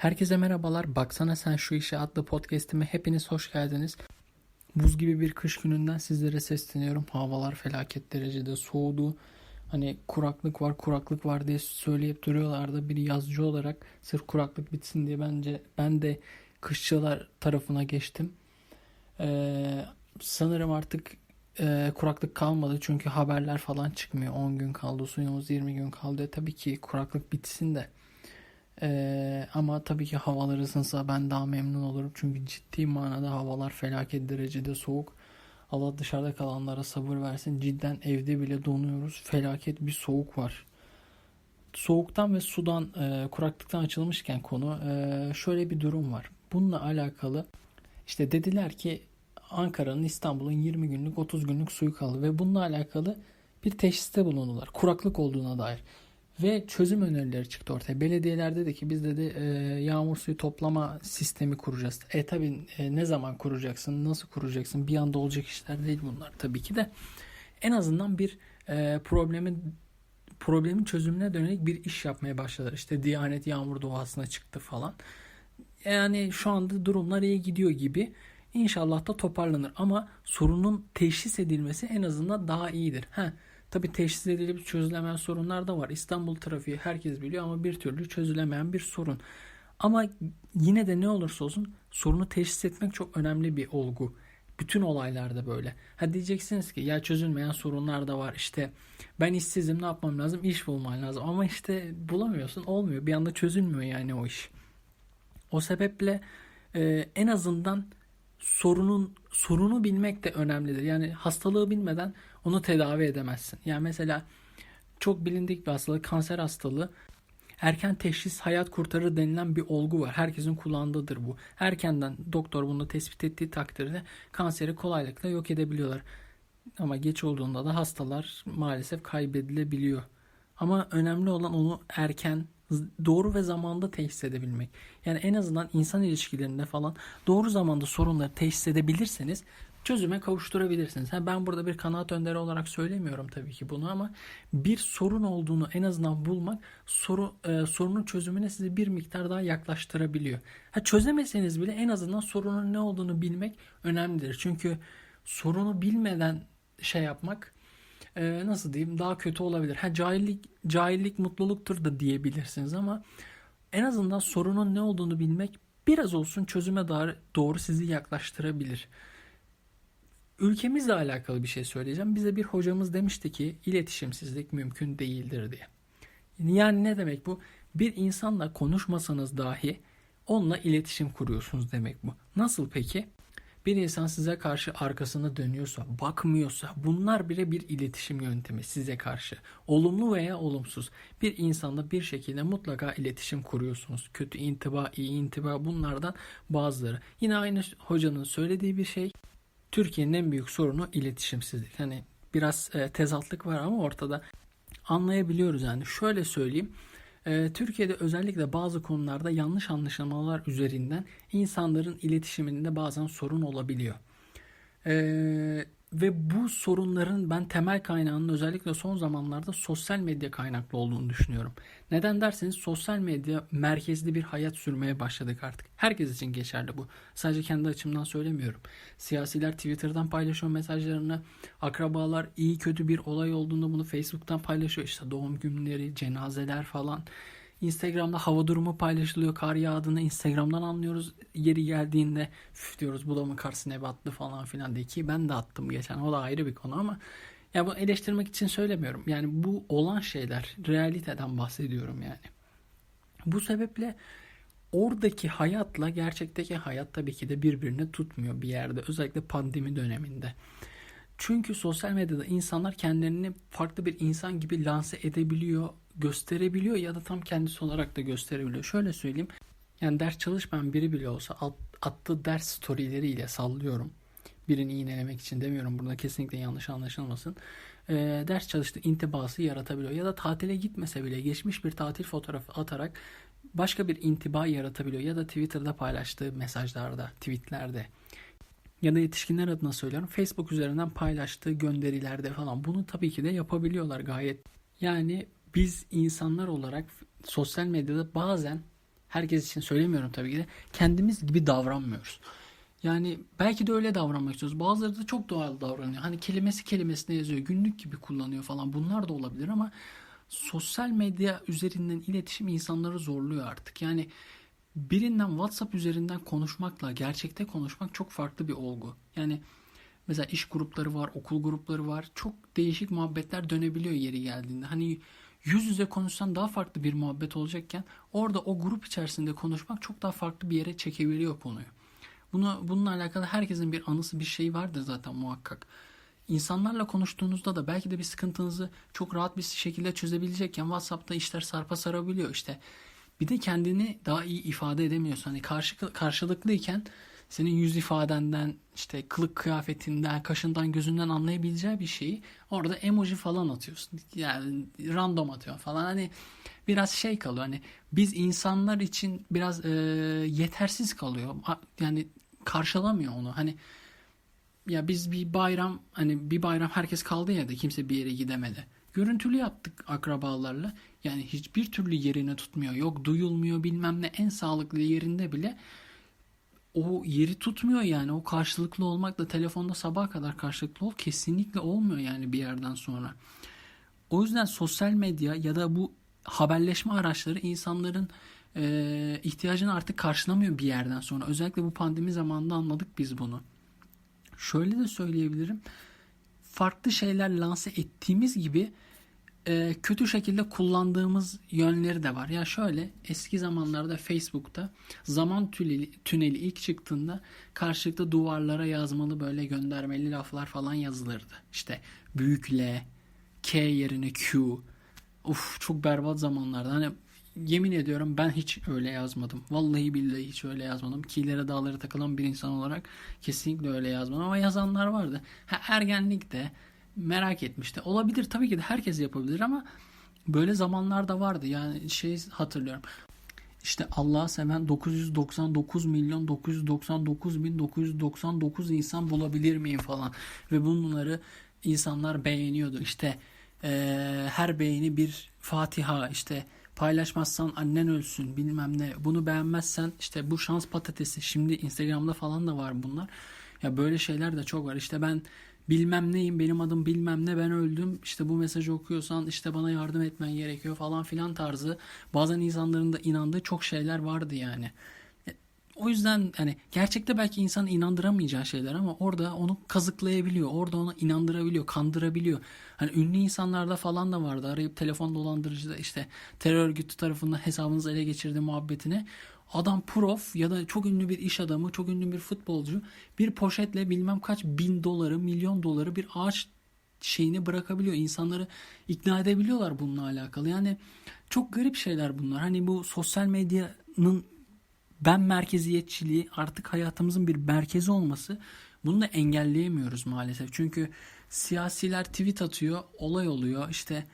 Herkese merhabalar. Baksana sen şu işe adlı podcast'ime hepiniz hoş geldiniz. Buz gibi bir kış gününden sizlere sesleniyorum. Havalar felaket derecede soğudu. Hani kuraklık var, kuraklık var diye söyleyip duruyorlardı. Bir yazıcı olarak sırf kuraklık bitsin diye bence ben de kışçılar tarafına geçtim. Ee, sanırım artık e, kuraklık kalmadı çünkü haberler falan çıkmıyor. 10 gün kaldı, suyumuz 20 gün kaldı. E, tabii ki kuraklık bitsin de. Ee, ama tabii ki havalar ısınsa ben daha memnun olurum. Çünkü ciddi manada havalar felaket derecede soğuk. Allah dışarıda kalanlara sabır versin. Cidden evde bile donuyoruz. Felaket bir soğuk var. Soğuktan ve sudan, e, kuraklıktan açılmışken konu e, şöyle bir durum var. Bununla alakalı işte dediler ki Ankara'nın İstanbul'un 20 günlük 30 günlük suyu kaldı ve bununla alakalı bir teşhiste bulundular. Kuraklık olduğuna dair. Ve çözüm önerileri çıktı ortaya. Belediyeler dedi ki biz dedi e, yağmur suyu toplama sistemi kuracağız. E tabi e, ne zaman kuracaksın, nasıl kuracaksın bir anda olacak işler değil bunlar tabii ki de. En azından bir e, problemin problemin çözümüne dönelik bir iş yapmaya başladılar. İşte Diyanet yağmur duasına çıktı falan. Yani şu anda durumlar iyi gidiyor gibi. İnşallah da toparlanır ama sorunun teşhis edilmesi en azından daha iyidir. Heh, Tabi teşhis edilip çözülemeyen sorunlar da var. İstanbul trafiği herkes biliyor ama bir türlü çözülemeyen bir sorun. Ama yine de ne olursa olsun sorunu teşhis etmek çok önemli bir olgu. Bütün olaylarda böyle. Ha diyeceksiniz ki ya çözülmeyen sorunlar da var. İşte ben işsizim ne yapmam lazım? İş bulman lazım. Ama işte bulamıyorsun olmuyor. Bir anda çözülmüyor yani o iş. O sebeple e, en azından sorunun sorunu bilmek de önemlidir. Yani hastalığı bilmeden onu tedavi edemezsin. Yani mesela çok bilindik bir hastalık kanser hastalığı erken teşhis hayat kurtarır denilen bir olgu var. Herkesin kullandığıdır bu. Erkenden doktor bunu tespit ettiği takdirde kanseri kolaylıkla yok edebiliyorlar. Ama geç olduğunda da hastalar maalesef kaybedilebiliyor. Ama önemli olan onu erken doğru ve zamanda teşhis edebilmek. Yani en azından insan ilişkilerinde falan doğru zamanda sorunları teşhis edebilirseniz çözüme kavuşturabilirsiniz. Ha, ben burada bir kanaat önderi olarak söylemiyorum tabii ki bunu ama bir sorun olduğunu en azından bulmak soru e, sorunun çözümüne sizi bir miktar daha yaklaştırabiliyor. Ha, çözemeseniz bile en azından sorunun ne olduğunu bilmek önemlidir. Çünkü sorunu bilmeden şey yapmak e, nasıl diyeyim daha kötü olabilir. Ha cahillik cahillik mutluluktur da diyebilirsiniz ama en azından sorunun ne olduğunu bilmek biraz olsun çözüme doğru sizi yaklaştırabilir. Ülkemizle alakalı bir şey söyleyeceğim. Bize bir hocamız demişti ki iletişimsizlik mümkün değildir diye. Yani ne demek bu? Bir insanla konuşmasanız dahi onunla iletişim kuruyorsunuz demek bu. Nasıl peki? Bir insan size karşı arkasını dönüyorsa, bakmıyorsa bunlar bile bir iletişim yöntemi size karşı. Olumlu veya olumsuz. Bir insanla bir şekilde mutlaka iletişim kuruyorsunuz. Kötü intiba, iyi intiba bunlardan bazıları. Yine aynı hocanın söylediği bir şey. Türkiye'nin en büyük sorunu iletişimsizlik. Hani biraz e, tezatlık var ama ortada anlayabiliyoruz yani. Şöyle söyleyeyim. E, Türkiye'de özellikle bazı konularda yanlış anlaşılmalar üzerinden insanların iletişiminde bazen sorun olabiliyor. E, ve bu sorunların ben temel kaynağının özellikle son zamanlarda sosyal medya kaynaklı olduğunu düşünüyorum. Neden derseniz sosyal medya merkezli bir hayat sürmeye başladık artık. Herkes için geçerli bu. Sadece kendi açımdan söylemiyorum. Siyasiler Twitter'dan paylaşıyor mesajlarını. Akrabalar iyi kötü bir olay olduğunda bunu Facebook'tan paylaşıyor. İşte doğum günleri, cenazeler falan. Instagram'da hava durumu paylaşılıyor. Kar yağdığını Instagram'dan anlıyoruz. Yeri geldiğinde üf diyoruz bu da mı kar sinebi attı falan filan diye ki ben de attım geçen. O da ayrı bir konu ama ya bu eleştirmek için söylemiyorum. Yani bu olan şeyler realiteden bahsediyorum yani. Bu sebeple oradaki hayatla gerçekteki hayat tabii ki de birbirini tutmuyor bir yerde. Özellikle pandemi döneminde. Çünkü sosyal medyada insanlar kendilerini farklı bir insan gibi lanse edebiliyor, gösterebiliyor ya da tam kendisi olarak da gösterebiliyor. Şöyle söyleyeyim. Yani ders çalışmayan biri bile olsa attığı ders storyleriyle sallıyorum. Birini iğnelemek için demiyorum. Burada kesinlikle yanlış anlaşılmasın. E, ders çalıştığı intibası yaratabiliyor. Ya da tatile gitmese bile geçmiş bir tatil fotoğrafı atarak başka bir intiba yaratabiliyor. Ya da Twitter'da paylaştığı mesajlarda, tweetlerde ya da yetişkinler adına söylüyorum Facebook üzerinden paylaştığı gönderilerde falan bunu tabii ki de yapabiliyorlar gayet. Yani biz insanlar olarak sosyal medyada bazen herkes için söylemiyorum tabii ki de kendimiz gibi davranmıyoruz. Yani belki de öyle davranmak istiyoruz. Bazıları da çok doğal davranıyor. Hani kelimesi kelimesine yazıyor. Günlük gibi kullanıyor falan. Bunlar da olabilir ama sosyal medya üzerinden iletişim insanları zorluyor artık. Yani birinden WhatsApp üzerinden konuşmakla gerçekte konuşmak çok farklı bir olgu. Yani mesela iş grupları var, okul grupları var. Çok değişik muhabbetler dönebiliyor yeri geldiğinde. Hani yüz yüze konuşsan daha farklı bir muhabbet olacakken orada o grup içerisinde konuşmak çok daha farklı bir yere çekebiliyor konuyu. Bunu bununla alakalı herkesin bir anısı bir şey vardır zaten muhakkak. İnsanlarla konuştuğunuzda da belki de bir sıkıntınızı çok rahat bir şekilde çözebilecekken WhatsApp'ta işler sarpa sarabiliyor işte. Bir de kendini daha iyi ifade edemiyorsun. Hani karşı karşılıklıyken senin yüz ifadenden, işte kılık kıyafetinden, kaşından, gözünden anlayabileceği bir şeyi orada emoji falan atıyorsun. Yani random atıyor falan. Hani biraz şey kalıyor. Hani biz insanlar için biraz e, yetersiz kalıyor. Yani karşılamıyor onu. Hani ya biz bir bayram hani bir bayram herkes kaldı ya da kimse bir yere gidemedi. Görüntülü yaptık akrabalarla. Yani hiçbir türlü yerini tutmuyor. Yok duyulmuyor bilmem ne en sağlıklı yerinde bile o yeri tutmuyor yani. O karşılıklı olmakla telefonda sabaha kadar karşılıklı ol kesinlikle olmuyor yani bir yerden sonra. O yüzden sosyal medya ya da bu haberleşme araçları insanların e, ihtiyacını artık karşılamıyor bir yerden sonra. Özellikle bu pandemi zamanında anladık biz bunu. Şöyle de söyleyebilirim. Farklı şeyler lanse ettiğimiz gibi e, kötü şekilde kullandığımız yönleri de var. Ya şöyle eski zamanlarda Facebook'ta zaman tüneli, tüneli ilk çıktığında karşılıklı duvarlara yazmalı böyle göndermeli laflar falan yazılırdı. İşte büyük L, K yerine Q. Uf çok berbat zamanlarda. Hani yemin ediyorum ben hiç öyle yazmadım. Vallahi billahi hiç öyle yazmadım. Kilere dağları takılan bir insan olarak kesinlikle öyle yazmadım. Ama yazanlar vardı. Ha, ergenlikte merak etmişti. Olabilir tabii ki de herkes yapabilir ama böyle zamanlarda vardı. Yani şey hatırlıyorum. İşte Allah'a seven 999 milyon 999 bin 999 insan bulabilir miyim falan. Ve bunları insanlar beğeniyordu. İşte e, her beğeni bir Fatiha işte paylaşmazsan annen ölsün bilmem ne. Bunu beğenmezsen işte bu şans patatesi. Şimdi Instagram'da falan da var bunlar. Ya böyle şeyler de çok var. İşte ben bilmem neyim benim adım bilmem ne ben öldüm işte bu mesajı okuyorsan işte bana yardım etmen gerekiyor falan filan tarzı bazen insanların da inandığı çok şeyler vardı yani. E, o yüzden hani gerçekte belki insan inandıramayacağı şeyler ama orada onu kazıklayabiliyor. Orada onu inandırabiliyor, kandırabiliyor. Hani ünlü insanlarda falan da vardı. Arayıp telefon dolandırıcıda işte terör örgütü tarafından hesabınızı ele geçirdi muhabbetine. Adam prof ya da çok ünlü bir iş adamı, çok ünlü bir futbolcu bir poşetle bilmem kaç bin doları, milyon doları bir ağaç şeyini bırakabiliyor. İnsanları ikna edebiliyorlar bununla alakalı. Yani çok garip şeyler bunlar. Hani bu sosyal medyanın ben merkeziyetçiliği artık hayatımızın bir merkezi olması bunu da engelleyemiyoruz maalesef. Çünkü siyasiler tweet atıyor, olay oluyor. İşte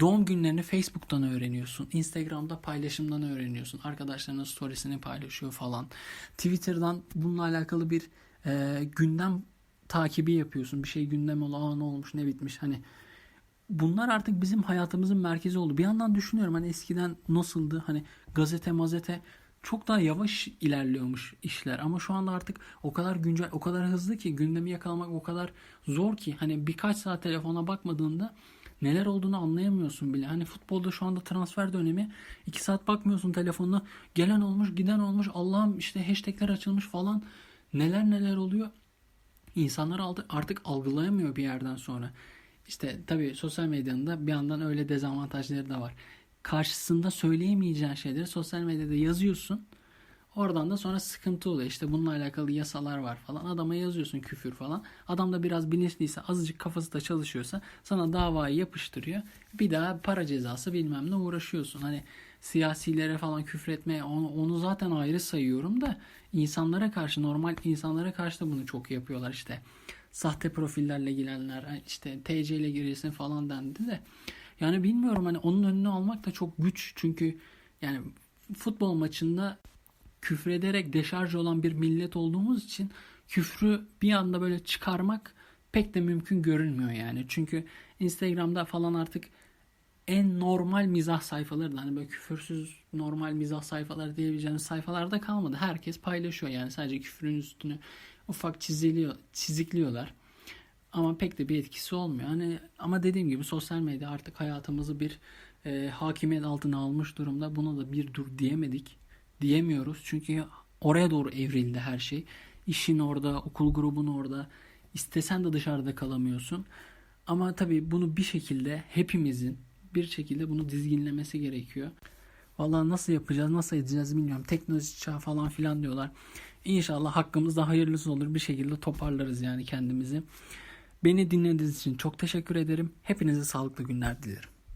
Doğum günlerini Facebook'tan öğreniyorsun. Instagram'da paylaşımdan öğreniyorsun. Arkadaşlarının storiesini paylaşıyor falan. Twitter'dan bununla alakalı bir e, gündem takibi yapıyorsun. Bir şey gündem ol, aa ne olmuş ne bitmiş hani bunlar artık bizim hayatımızın merkezi oldu. Bir yandan düşünüyorum hani eskiden nasıldı hani gazete mazete çok daha yavaş ilerliyormuş işler ama şu anda artık o kadar güncel o kadar hızlı ki gündemi yakalamak o kadar zor ki hani birkaç saat telefona bakmadığında neler olduğunu anlayamıyorsun bile. Hani futbolda şu anda transfer dönemi 2 saat bakmıyorsun telefonuna gelen olmuş giden olmuş Allah'ım işte hashtagler açılmış falan neler neler oluyor. İnsanlar artık algılayamıyor bir yerden sonra. İşte tabii sosyal medyanın da bir yandan öyle dezavantajları da var. Karşısında söyleyemeyeceğin şeyleri sosyal medyada yazıyorsun. Oradan da sonra sıkıntı oluyor. İşte bununla alakalı yasalar var falan. Adama yazıyorsun küfür falan. Adam da biraz bilinçliyse azıcık kafası da çalışıyorsa sana davayı yapıştırıyor. Bir daha para cezası bilmem ne uğraşıyorsun. Hani siyasilere falan küfretmeye onu, onu zaten ayrı sayıyorum da insanlara karşı normal insanlara karşı da bunu çok yapıyorlar işte. Sahte profillerle girenler işte TC ile girilsin falan dendi de. Yani bilmiyorum hani onun önünü almak da çok güç. Çünkü yani futbol maçında küfrederek deşarj olan bir millet olduğumuz için küfrü bir anda böyle çıkarmak pek de mümkün görünmüyor yani. Çünkü Instagram'da falan artık en normal mizah sayfaları da hani böyle küfürsüz normal mizah sayfaları diyebileceğiniz sayfalarda kalmadı. Herkes paylaşıyor yani sadece küfrün üstünü ufak çiziliyor, çizikliyorlar. Ama pek de bir etkisi olmuyor. Hani ama dediğim gibi sosyal medya artık hayatımızı bir e, hakimiyet altına almış durumda. Buna da bir dur diyemedik. Diyemiyoruz. Çünkü oraya doğru evrildi her şey. İşin orada, okul grubun orada. İstesen de dışarıda kalamıyorsun. Ama tabii bunu bir şekilde hepimizin bir şekilde bunu dizginlemesi gerekiyor. Vallahi nasıl yapacağız, nasıl edeceğiz bilmiyorum. Teknoloji çağı falan filan diyorlar. İnşallah hakkımızda hayırlısı olur. Bir şekilde toparlarız yani kendimizi. Beni dinlediğiniz için çok teşekkür ederim. Hepinize sağlıklı günler dilerim.